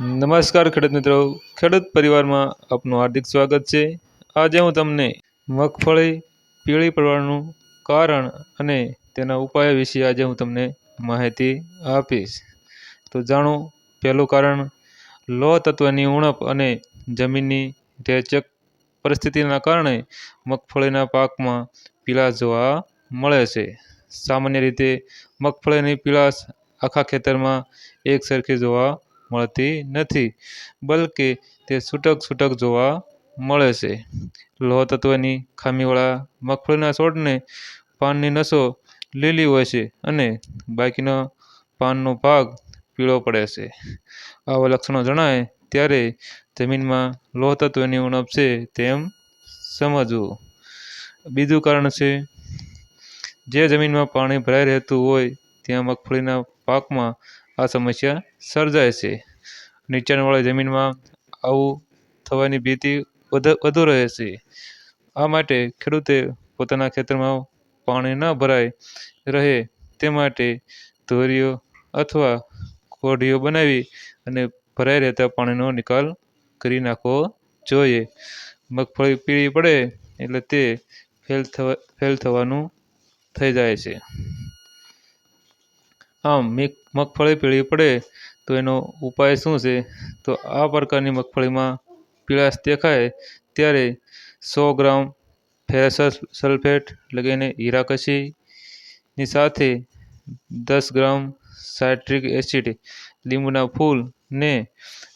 નમસ્કાર ખેડૂત મિત્રો. ખેડૂત પરિવારમાં આપનું હાર્દિક સ્વાગત છે. આજે હું તમને મગફળી, પીળી પડવાનું કારણ અને તેના ઉપાય વિશે આજે હું તમને માહિતી આપીશ. તો જાણો, પહેલું કારણ લોહ તત્વની ઉણપ અને જમીનની રેચક પરિસ્થિતિના કારણે મગફળીના પાકમાં પીળાશ જોવા મળે છે. સામાન્ય રીતે મગફળીની પીળાશ આખા ખેતરમાં એક સરખી જોવા મળતી નથી, બલકે તે છૂટક છૂટક જોવા મળે છે. લોહ તત્વની ખામીવાળા મગફળીના છોડને પાનની નસો લીલી હોય છે અને બાકીનો પાનનો ભાગ પીળો પડે છે. આવા લક્ષણો જણાય ત્યારે જમીનમાં લોહ તત્વની ઉણપ છે તેમ સમજવું. બીજું કારણ છે, જે જમીનમાં પાણી ભરાઈ રહેતું હોય ત્યાં મગફળીના પાકમાં આ સમસ્યા સર્જાય છે. નીચાણવાળી જમીનમાં આવું થવાની ભીતિ વધુ રહે છે. આ માટે ખેડૂતે પોતાના ખેતરમાં પાણી ન ભરાય રહે તે માટે ધોરીઓ અથવા કોઢીઓ બનાવી અને ભરાઈ રહેતા પાણીનો નિકાલ કરી નાખવો જોઈએ. મગફળી પીળી પડે એટલે તે ફેલ થવા, ફેલ થવાનું થઈ જાય છે. આમ મગફળી પીળી પડે તો એનો ઉપાય શું છે? તો આ પ્રકારની મગફળીમાં પીળાશ દેખાય ત્યારે સો ગ્રામ ફેરસ સલ્ફેટ લગાવીને હીરાકશીની સાથે દસ ગ્રામ સાઇટ્રિક એસિડ લીંબુના ફૂલને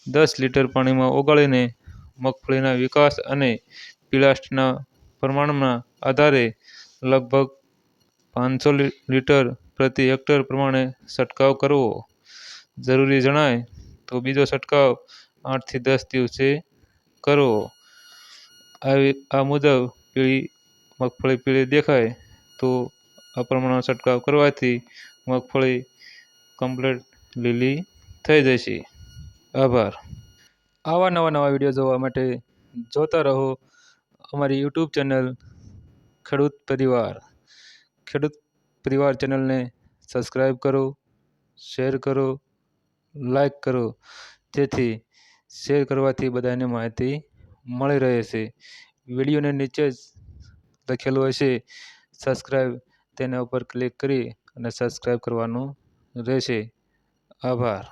દસ લીટર પાણીમાં ઓગાળીને મગફળીના વિકાસ અને પીળાશના પ્રમાણના આધારે લગભગ પાંચસો લીટર પ્રતિ હેક્ટર પ્રમાણે છંટકાવ કરવો જરૂરી જણાય તો બીજો છંટકાવ આઠથી દસ દિવસે કરવો. આવી, આ મુજબ પીળી મગફળી પીળી દેખાય તો આ પ્રમાણે છંટકાવ કરવાથી મગફળી કમ્પ્લેટ લીલી થઈ જશે. આભાર. આવા નવા નવા વીડિયો જોવા માટે જોતા રહો અમારી યુટ્યુબ ચેનલ ખેડૂત પરિવાર. ખેડૂત પરિવાર ચેનલને સબસ્ક્રાઈબ કરો, શેર કરો લાઈક કરો. જેથી શેર કરવાથી બધાને માહિતી મળી રહે છે. વિડીયોને નીચે જ લખેલું હશે સબસ્ક્રાઈબ તેના ઉપર ક્લિક કરી અને સબસ્ક્રાઈબ કરવાનું રહેશે. આભાર.